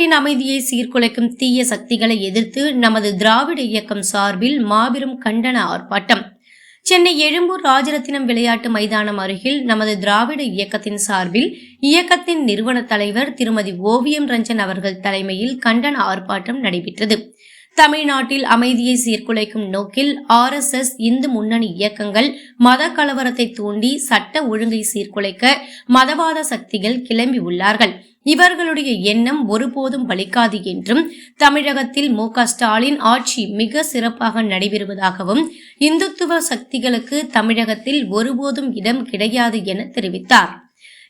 நாட்டின் அமைதியை சீர்குலைக்கும் தீய சக்திகளை எதிர்த்து நமது திராவிட இயக்கம் சார்பில் மாபெரும் கண்டன ஆர்ப்பாட்டம். சென்னை எழும்பூர் ராஜரத்தினம் விளையாட்டு மைதானம் அருகில் நமது திராவிட இயக்கத்தின் சார்பில் இயக்கத்தின் நிறுவன தலைவர் திருமதி ஓவியம் ரஞ்சன் அவர்கள் தலைமையில் கண்டன ஆர்ப்பாட்டம் நடைபெற்றது. தமிழ்நாட்டில் அமைதியை சீர்குலைக்கும் நோக்கில் ஆர்எஸ்எஸ் இந்து முன்னணி இயக்கங்கள் மத கலவரத்தை தூண்டி சட்ட ஒழுங்கை சீர்குலைக்க மதவாத சக்திகள் கிளம்பி உள்ளார்கள் இவர்களுடைய எண்ணம் ஒருபோதும் பலிக்காது என்றும் தமிழகத்தில் மு ஸ்டாலின் ஆட்சி மிக சிறப்பாக நடைபெறுவதாகவும் இந்துத்துவ சக்திகளுக்கு தமிழகத்தில் ஒருபோதும் இடம் கிடையாது என தெரிவித்தார்.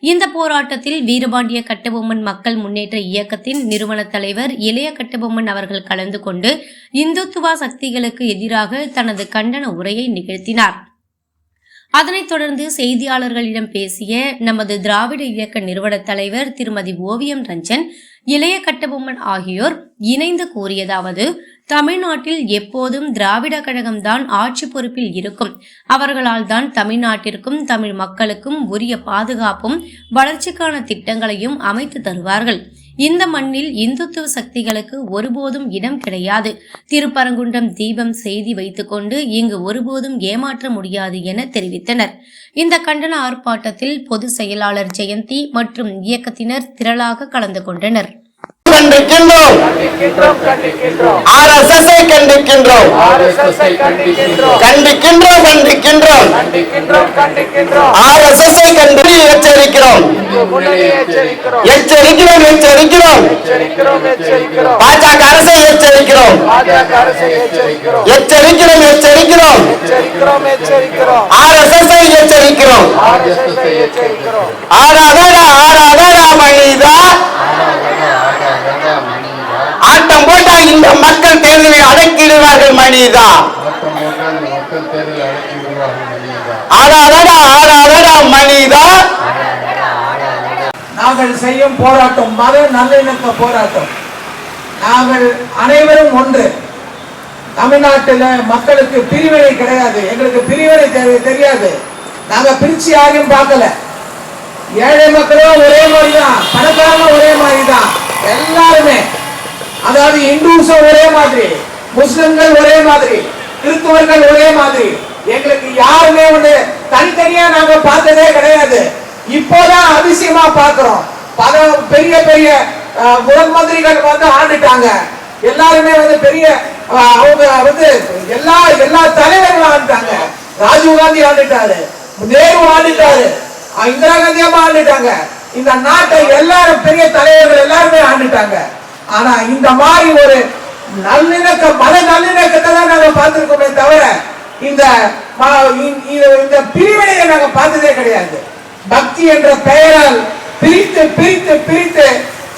இந்த போராட்டத்தில் வீரபாண்டிய கட்டபொம்மன் மக்கள் முன்னேற்ற இயக்கத்தின் நிறுவன தலைவர் இளைய கட்டபொம்மன் அவர்கள் கலந்து கொண்டு இந்துத்துவ சக்திகளுக்கு எதிராக தனது கண்டன உரையை நிகழ்த்தினார். அதனைத் தொடர்ந்து செய்தியாளர்களிடம் பேசிய நமது திராவிட இயக்க நிறுவன தலைவர் திருமதி ஓவியம் ரஞ்சன் இளைய கட்டபொம்மன் ஆகியோர் இணைந்து கூறியதாவது தமிழ்நாட்டில் எப்போதும் திராவிட கழகம்தான் ஆட்சி பொறுப்பில் இருக்கும். அவர்களால் தான் தமிழ்நாட்டிற்கும் தமிழ் மக்களுக்கும் உரிய பாதுகாப்பும் வளர்ச்சிக்கான திட்டங்களையும் அமைத்து தருவார்கள். இந்த மண்ணில் இந்துத்துவ சக்திகளுக்கு ஒருபோதும் இடம் கிடையாது. திருப்பரங்குன்றம் தீபம் செய்தி வைத்துக்கொண்டு இங்கு ஒருபோதும் ஏமாற்ற முடியாது என தெரிவித்தனர். இந்த கண்டன ஆர்ப்பாட்டத்தில் பொதுச் செயலாளர் ஜெயந்தி மற்றும் இயக்கத்தினர் திரளாக கலந்து கொண்டனர். கண்டிக்கின்றோம். கண்டிக்கின்றோம். கண்டிக்கின்றோம். கண்டிக்கின்றோம் கண்டிக்கின்றோம். கண்டிக்கின்றோம் கண்டிக்கின்றோம். ஆர்எஸ்எஸ்ஐ கண்டு எச்சரிக்கிறோம். எச்சரிக்கிறோம். எச்சரிக்கிறோம் பாஜக அரசை எச்சரிக்கிறோம். எச்சரிக்கிறோம். எச்சரிக்கிறோம் எச்சரிக்கிறோம். எச்சரிக்கிறோம் எச்சரிக்கிறோம். ஆர்எஸ்எஸ்ஐ எச்சரிக்கிறோம். ஆர்எஸ்எஸ்ஐ எச்சரிக்கிறோம் ஆராதடா ஆராதடா மனிதா ஆட்டம் போட்டா மக்கள் தேர்தலை அடக்கிடுவார்கள் மனிதா. மக்கள் மனிதா. நாங்கள் செய்யும் போராட்டம் மத நல்லிணக்க போராட்டம். நாங்கள் அனைவரும் ஒன்று. தமிழ்நாட்டில் மக்களுக்கு பிரிவினை கிடையாது. எங்களுக்கு பிரிவினை தெரியாது. நாங்கள் பிரிச்சு யாரையும் பார்க்கல. ஏழை மக்களும் ஒரே மாதிரி தான் பணக்காரங்களும் ஒரே மாதிரி தான் எல்லாருமே அதாவது இந்துஸும் ஒரே மாதிரி முஸ்லிம்கள் ஒரே மாதிரி கிறிஸ்துவர்கள் ஒரே மாதிரி. எங்களுக்கு யாருமே ஒண்ணு தனித்தனியா நாங்க பார்த்ததே கிடையாது. இப்போதான் அதிசயமா பாக்குறோம் பல பெரிய பெரிய அஹ், முதல் மந்திரிகள் வந்து ஆண்டுட்டாங்க. எல்லாருமே வந்து பெரிய அவங்க வந்து எல்லா எல்லா தலைவர்களும் ஆண்டுட்டாங்க. ராஜீவ் காந்தி ஆண்டுட்டாரு. நேரு ஆண்டுட்டாரு. இந்திரா காந்தி அம்மா ஆண்டுட்டாங்க. இந்த நாட்டை எல்லாரும் பெரிய தலைவர்கள் எல்லாருமே ஆண்டுட்டாங்க. ஆனா இந்த மாதிரி ஒரு நல்லிணக்க மத நல்லிணக்கத்தை தான் நாங்க பார்த்திருக்கோமே தவிர இந்த இந்த பிரிவினையை நாங்க பார்த்ததே கிடையாது. பக்தி என்ற பெயரால் பிரித்து பிரித்து பிரித்து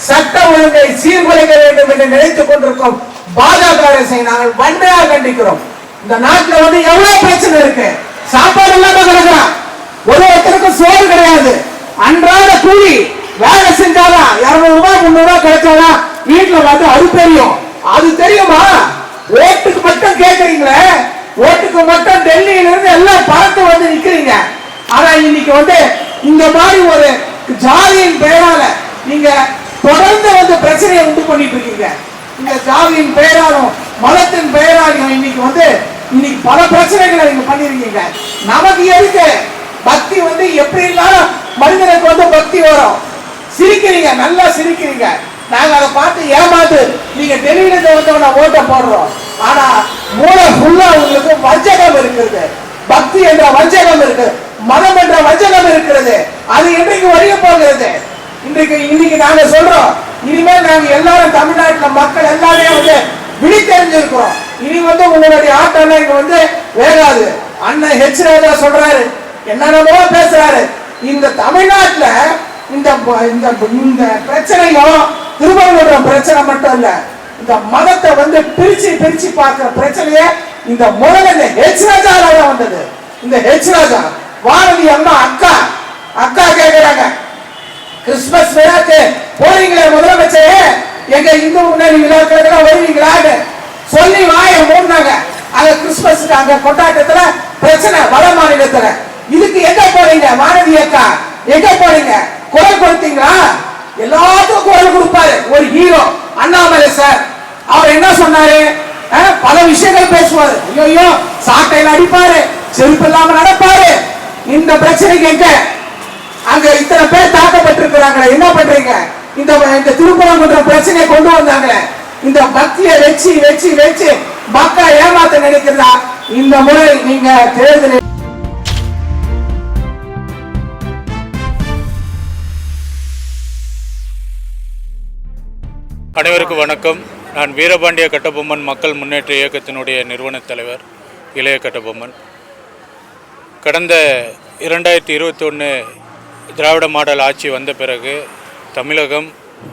சட்ட ஒழுங்கை சீர்குலைக்க வேண்டும் என்று நினைத்துக் கொண்டிருக்கும் பாஜக அரசை நாங்கள் வன்மையாக கண்டிக்கிறோம். இந்த நாட்டில் வந்து எவ்வளவு பிரச்சனை இருக்கு? சாப்பாடு இல்லாம கிடக்குறான். ஒரு ஒருத்தருக்கும் சோறு கிடையாது. அன்றாட கூலி வேலை செஞ்சாலும் இருநூறு ரூபாய் முன்னூறு ரூபாய் கிடைச்சாலும் வீட்டுல வந்து அது தெரியும். அது தெரியுமா? ஓட்டுக்கு மட்டும் கேக்குறீங்களே? ஓட்டுக்கு மட்டும் டெல்லியில இருந்து எல்லாம் பறந்து வந்து நிக்கிறீங்க. ஆனா இன்னைக்கு வந்து இந்த மாதிரி ஒரு ஜாதியின் பெயரால நீங்க தொடர்ந்து வந்து பிரச்சனையை உண்டு பண்ணிட்டு இருக்கீங்க. இந்த ஜாதியின் பெயராலும் மதத்தின் பெயராலும் இன்னைக்கு வந்து இன்னைக்கு பல பிரச்சனைகளை நீங்க பண்ணிருக்கீங்க நமக்கு எதுக்கு? பக்தி வந்து எப்படி இருந்தாலும் மனிதனுக்கு வந்து பக்தி வரும். சிரிக்கிறீங்க நல்லா சிரிக்கிறீங்க. நாங்க அதை பார்த்து ஏமாந்து நீங்க டெல்லியில இருந்து நான் ஓட்ட போடுறோம். ஆனா மூளை ஃபுல்லா உங்களுக்கு வஞ்சகம் இருக்கிறது. பக்தி என்ற வஞ்சகம் இருக்கு. மதம் என்ற வஞ்சகம் இருக்கிறது. அது என்றைக்கு வழிய போகிறது? இன்றைக்கு இன்னைக்கு நாங்க சொல்றோம் இனிமேல் நாங்க எல்லாரும் தமிழ்நாட்டில் மக்கள் எல்லாரையும் வந்து விழித்தெறிஞ்சிருக்கிறோம் இனி வந்து உங்களுடைய ஆட்டம் இங்க வந்து வேகாது. அண்ணன் ஹெச் ராஜா சொல்றாரு. என்னென்னமோ பேசுறாரு. இந்த தமிழ்நாட்டில் இந்த இந்த இந்த பிரச்சனையும் திருவள்ளுவர் பிரச்சனை மட்டும் இல்ல இந்த மதத்தை வந்து பிரிச்சு பிரிச்சு பார்க்கிற பிரச்சனையே இந்த முதல்ல இந்த ஹெச் ராஜால தான் வந்தது. இந்த ஹெச் ராஜா வாரதி அம்மா அக்கா அக்கா கேட்கிறாங்க கிறிஸ்துமஸ் விழாக்கு போறீங்களே முதலமைச்சரே? எங்க இந்து முன்னணி விழாக்களுக்கு வருவீங்களான்னு சொல்லி வாய மூடினாங்க. அந்த கிறிஸ்துமஸ் அங்க கொண்டாட்டத்துல பிரச்சனை வட மாநிலத்துல. இதுக்கு எங்க போறீங்க வாரதி அக்கா? எங்க போறீங்க? குறை கொடுத்தீங்களா? எல்லாத்துக்கும் குரல் கொடுப்பாரு. ஒரு ஹீரோ அண்ணாமலை சார் அவர் என்ன சொன்னாரு? பல விஷயங்கள் பேசுவாரு. ஐயோ சாட்டையில அடிப்பாரு. செருப்பு இல்லாம நடப்பாரு. இந்த பிரச்சனைக்கு எங்க? அங்க இத்தனை பேர் தாக்கப்பட்டிருக்கிறாங்க என்ன பண்றீங்க? இந்த இந்த திருப்பரங்குன்ற பிரச்சனையை கொண்டு வந்தாங்க இந்த பக்தியை வச்சு வச்சு வச்சு மக்கள் ஏமாத்த நினைக்கிறதா? இந்த முறை நீங்க தேர்தலில் அனைவருக்கும் வணக்கம். நான் வீரபாண்டிய கட்டபொம்மன் மக்கள் முன்னேற்ற இயக்கத்தினுடைய நிறுவனத் தலைவர் இளைய கட்டபொம்மன். கடந்த இரண்டாயிரத்தி இருபத்தொன்று திராவிட மாடல் ஆட்சி வந்த பிறகு தமிழகம்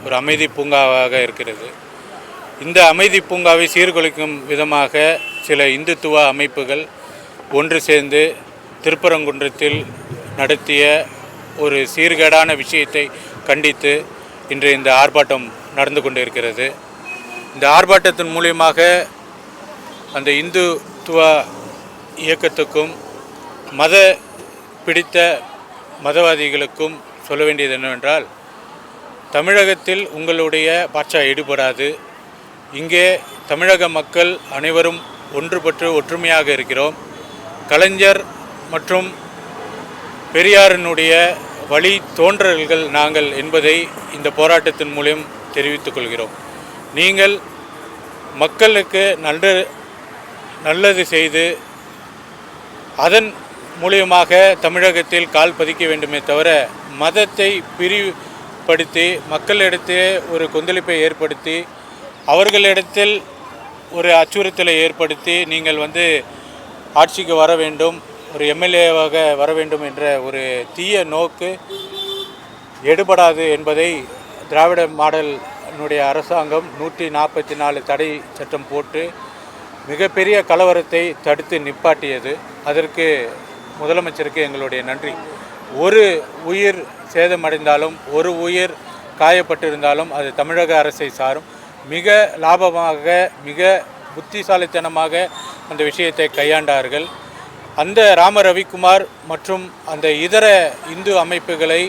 ஒரு அமைதி பூங்காவாக இருக்கிறது. இந்த அமைதி பூங்காவை சீர்குலைக்கும் விதமாக சில இந்துத்துவ அமைப்புகள் ஒன்று சேர்ந்து திருப்பரங்குன்றத்தில் நடத்திய ஒரு சீர்கேடான விஷயத்தை கண்டித்து இன்று இந்த ஆர்ப்பாட்டம் நடந்து கொண்டிருக்கிறது. இந்த ஆர்ப்பாட்டத்தின் மூலியமாக அந்த இந்துத்துவ இயக்கத்துக்கும் மத பிடித்த மதவாதிகளுக்கும் சொல்ல வேண்டியது என்னவென்றால் தமிழகத்தில் உங்களுடைய பாட்சா ஈடுபடாது. இங்கே தமிழக மக்கள் அனைவரும் ஒன்றுபட்டு ஒற்றுமையாக இருக்கிறோம். கலைஞர் மற்றும் பெரியாரினுடைய வழி தோன்றல்கள் நாங்கள் என்பதை இந்த போராட்டத்தின் மூலம் தெரிவித்துக் கொள்கிறோம். நீங்கள் மக்களுக்கு நல்ல நல்லது செய்து அதன் மூலியமாக தமிழகத்தில் கால் பதிக்க வேண்டுமே தவிர மதத்தை பிரிவுபடுத்தி மக்களிடத்தே ஒரு கொந்தளிப்பை ஏற்படுத்தி அவர்களிடத்தில் ஒரு அச்சுறுத்தலை ஏற்படுத்தி நீங்கள் வந்து ஆட்சிக்கு வர வேண்டும் ஒரு எம்எல்ஏவாக வர வேண்டும் என்ற ஒரு தீய நோக்கு எடுபடாது என்பதை திராவிட மாடலினுடைய அரசாங்கம் நூற்றி நாற்பத்தி நாலு தடை சட்டம் போட்டு மிகப்பெரிய கலவரத்தை தடுத்து நிப்பாட்டியது. அதற்கு முதலமைச்சருக்கு எங்களுடைய நன்றி. ஒரு உயிர் சேதமடைந்தாலும் ஒரு உயிர் காயப்பட்டிருந்தாலும் அது தமிழக அரசை சாரும். மிக லாபமாக மிக புத்திசாலித்தனமாக அந்த விஷயத்தை கையாண்டார்கள். அந்த ராம ரவிக்குமார் மற்றும் அந்த இதர இந்து அமைப்புகளை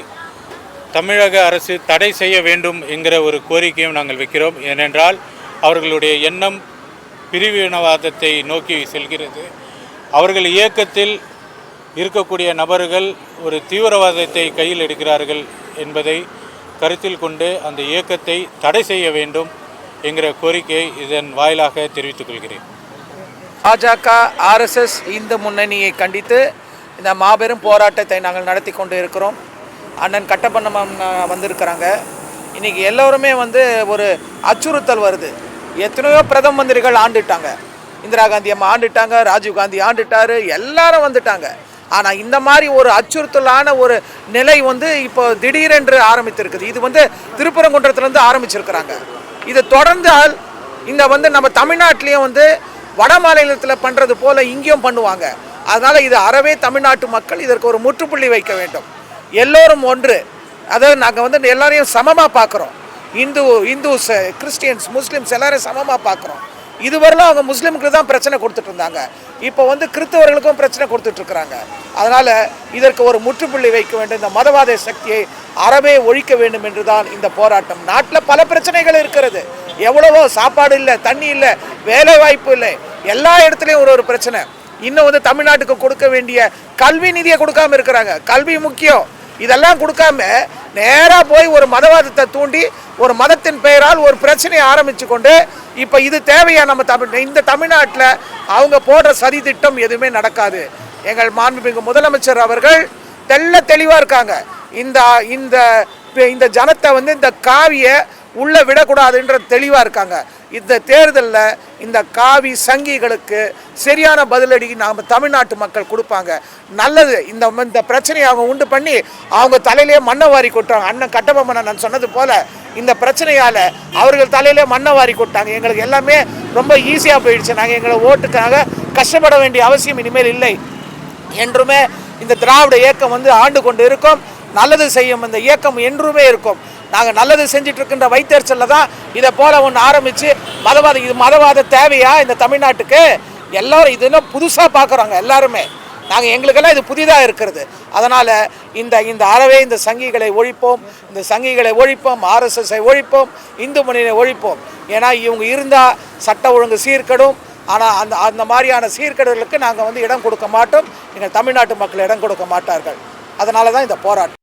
தமிழக அரசு தடை செய்ய வேண்டும் என்கிற ஒரு கோரிக்கையும் நாங்கள் வைக்கிறோம். ஏனென்றால் அவர்களுடைய எண்ணம் பிரிவினவாதத்தை நோக்கி செல்கிறது. அவர்கள் இயக்கத்தில் இருக்கக்கூடிய நபர்கள் ஒரு தீவிரவாதத்தை கையில் எடுக்கிறார்கள் என்பதை கருத்தில் கொண்டு அந்த இயக்கத்தை தடை செய்ய வேண்டும் என்கிற கோரிக்கையை இதன் வாயிலாக தெரிவித்துக் கொள்கிறேன். பாஜக ஆர்எஸ்எஸ் இந்து முன்னணியை கண்டித்து இந்த மாபெரும் போராட்டத்தை நாங்கள் நடத்தி கொண்டு இருக்கிறோம். அண்ணன் கட்டப்பண்ணம் வந்திருக்கிறாங்க. இன்றைக்கி எல்லோருமே வந்து ஒரு அச்சுறுத்தல் வருது. எத்தனையோ பிரதம மந்திரிகள் ஆண்டுட்டாங்க. இந்திரா காந்தி அம்மா ஆண்டுட்டாங்க ராஜீவ் காந்தி ஆண்டுட்டாரு எல்லாரும் வந்துட்டாங்க. ஆனால் இந்த மாதிரி ஒரு அச்சுறுத்தலான ஒரு நிலை வந்து இப்போ திடீரென்று ஆரம்பித்திருக்குது. இது வந்து திருப்பரங்குன்றத்துலேருந்து ஆரம்பிச்சிருக்கிறாங்க. இது தொடர்ந்தால் இந்த வந்து நம்ம தமிழ்நாட்டிலையும் வந்து வட மாநிலத்தில் பண்ணுறது போல் இங்கேயும் பண்ணுவாங்க. அதனால் இது அறவே தமிழ்நாட்டு மக்கள் இதற்கு ஒரு முற்றுப்புள்ளி வைக்க வேண்டும். எல்லோரும் ஒன்று. அதாவது நாங்கள் வந்து எல்லாரையும் சமமாக பார்க்குறோம் இந்து இந்துஸ் கிறிஸ்டியன்ஸ் முஸ்லீம்ஸ் எல்லாரையும் சமமாக பார்க்குறோம் இதுவரையிலும் அவங்க முஸ்லீமுக்கு தான் பிரச்சனை கொடுத்துட்டு இருந்தாங்க. இப்போ வந்து கிறிஸ்தவர்களுக்கும் பிரச்சனை கொடுத்துட்ருக்குறாங்க அதனால் இதற்கு ஒரு முற்றுப்புள்ளி வைக்க வேண்டும். இந்த மதவாத சக்தியை அறவே ஒழிக்க வேண்டும் என்று தான் இந்த போராட்டம். நாட்டில் பல பிரச்சனைகள் இருக்கிறது. எவ்வளவோ சாப்பாடு இல்லை தண்ணி இல்லை வேலை வாய்ப்பு இல்லை. எல்லா இடத்துலையும் ஒரு ஒரு பிரச்சனை. இன்னும் வந்து தமிழ்நாட்டுக்கு கொடுக்க வேண்டிய கல்வி நிதியை கொடுக்காம இருக்கிறாங்க. கல்வி முக்கியம். இதெல்லாம் கொடுக்காம நேராக போய் ஒரு மதவாதத்தை தூண்டி ஒரு மதத்தின் பெயரால் ஒரு பிரச்சனையை ஆரம்பித்து கொண்டு இப்போ இது தேவையா நம்ம தமிழ் இந்த தமிழ்நாட்டில் அவங்க போடுற சதி திட்டம் எதுவுமே நடக்காது. எங்கள் மாண்புமிகு முதலமைச்சர் அவர்கள் தெல்ல தெளிவாக இருக்காங்க. இந்த இந்த இந்த ஜனத்தை வந்து இந்த காவியை உள்ளே விடக்கூடாதுன்ற தெளிவாக இருக்காங்க. இந்த தேர்தலில் இந்த காவி சங்கிகளுக்கு சரியான பதிலடி நாம் தமிழ்நாட்டு மக்கள் கொடுப்பாங்க. நல்லது இந்த இந்த பிரச்சனையை அவங்க உண்டு பண்ணி அவங்க தலையிலேயே மண்ணை வாரி கொட்டுறாங்க. அண்ணன் கட்டபொம்மன் நான் சொன்னது போல் இந்த பிரச்சனையால் அவர்கள் தலையிலே மண்ணை வாரி கொட்டாங்க. எங்களுக்கு எல்லாமே ரொம்ப ஈஸியாக போயிடுச்சு. நாங்கள் எங்களை ஓட்டுக்காக கஷ்டப்பட வேண்டிய அவசியம் இனிமேல் இல்லை என்றுமே இந்த திராவிட இயக்கம் வந்து ஆண்டு கொண்டு இருக்கும். நல்லது செய்யும் இந்த இயக்கம் என்றுமே இருக்கும். நாங்கள் நல்லது செஞ்சுட்டு இருக்கின்ற வைத்தறிச்சலில் தான் இதை போல ஒன்று ஆரம்பித்து மதவாத இது மதவாத தேவையா இந்த தமிழ்நாட்டுக்கு? எல்லோரும் இது என்ன புதுசாக பார்க்குறாங்க எல்லாருமே. நாங்கள் எங்களுக்கெல்லாம் இது புதிதாக இருக்கிறது. அதனால் இந்த இந்த அறவே இந்த சங்கிகளை ஒழிப்போம் இந்த சங்கிகளை ஒழிப்போம் ஆர்எஸ்எஸ்ஐ ஒழிப்போம் இந்து மணியை ஒழிப்போம். ஏன்னா இவங்க இருந்தால் சட்ட ஒழுங்கு சீர்கெடும். ஆனால் அந்த அந்த மாதிரியான சீர்கேடுகளுக்கு நாங்கள் வந்து இடம் கொடுக்க மாட்டோம். எங்கள் தமிழ்நாட்டு மக்கள் இடம் கொடுக்க மாட்டார்கள். அதனால தான் இந்த போராட்டம்.